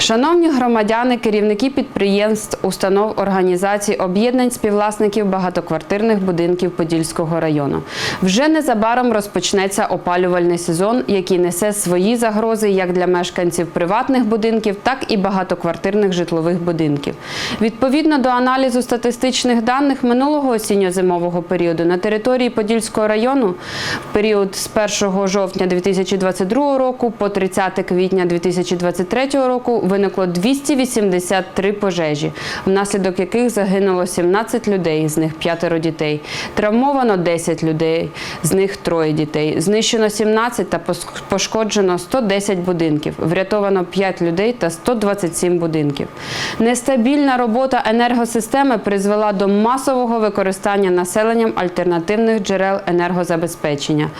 Шановні громадяни, керівники підприємств, установ, організацій, об'єднань співвласників багатоквартирних будинків Подільського району. Вже незабаром розпочнеться опалювальний сезон, який несе свої загрози як для мешканців приватних будинків, так і багатоквартирних житлових будинків. Відповідно до аналізу статистичних даних минулого осінньо-зимового періоду на території Подільського району в період з 1 жовтня 2022 року по 30 квітня 2023 року виникло 283 пожежі, внаслідок яких загинуло 17 людей, з них п'ятеро дітей. Травмовано 10 людей, з них троє дітей. Знищено 17 та пошкоджено 110 будинків. Врятовано 5 людей та 127 будинків. Нестабільна робота енергосистеми призвела до масового використання населенням альтернативних джерел енергозабезпечення,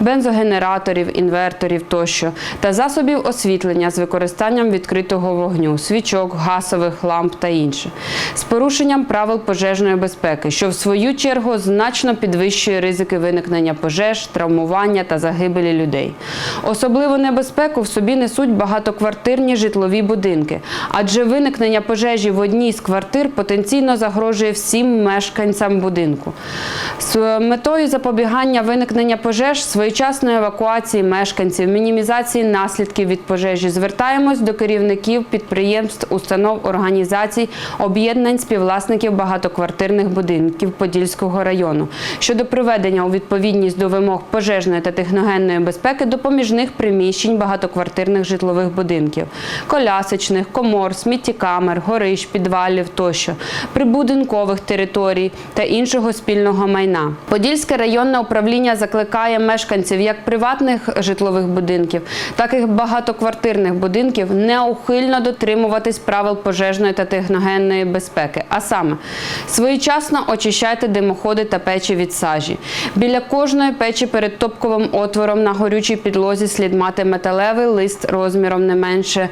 бензогенераторів, інверторів тощо та засобів освітлення з використанням відкритого вогню, свічок, газових ламп та інше, з порушенням правил пожежної безпеки, що в свою чергу значно підвищує ризики виникнення пожеж, травмування та загибелі людей. Особливу небезпеку в собі несуть багатоквартирні житлові будинки, адже виникнення пожежі в одній з квартир потенційно загрожує всім мешканцям будинку. З метою запобігання виникнення пожеж, своєчасної евакуації мешканців, мінімізації наслідків від пожежі звертаємось до керівників підприємств, установ, організацій, об'єднань співвласників багатоквартирних будинків Подільського району щодо приведення у відповідність до вимог пожежної та техногенної безпеки допоміжних приміщень багатоквартирних житлових будинків, колясочних, комор, сміттєкамер, горищ, підвалів тощо, прибудинкових територій та іншого спільного майна. Подільське районне управління закликає мешканців як приватних житлових будинків, так і багатоквартирних будинків неухильно дотримуватись правил пожежної та техногенної безпеки. А саме своєчасно очищайте димоходи та печі від сажі. Біля кожної печі перед топковим отвором на горючій підлозі слід мати металевий лист розміром не менше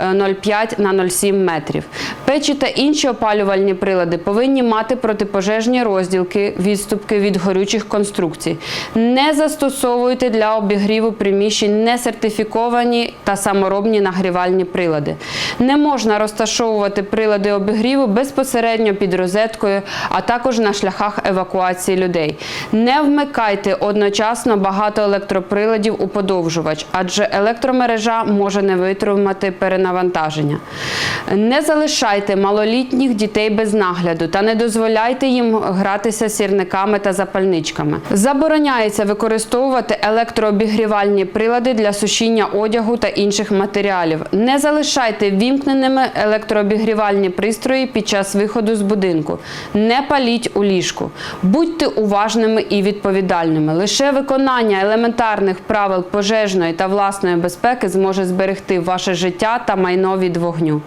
е, 0,5 на 0,7 метрів. Печі та інші опалювальні прилади повинні мати протипожежні розділки, відступки від горючих конструкцій. Не застосовуйте для обігріву приміщень несертифіковані та саморобні нагрівальні прилади. Не можна розташовувати прилади обігріву безпосередньо під розеткою, а також на шляхах евакуації людей. Не вмикайте одночасно багато електроприладів у подовжувач, адже електромережа може не витримати перенавантаження. Не залишайте малолітніх дітей без нагляду та не дозволяйте їм гратися сірниками та запальничками. Забороняється використовувати електрообігрівальні прилади для сушіння одягу та інших матеріалів. Не залишайте вімкненими електрообігрівальні пристрої під час виходу з будинку. Не паліть у ліжку. Будьте уважними і відповідальними. Лише виконання елементарних правил пожежної та власної безпеки зможе зберегти ваше життя та майно від вогню.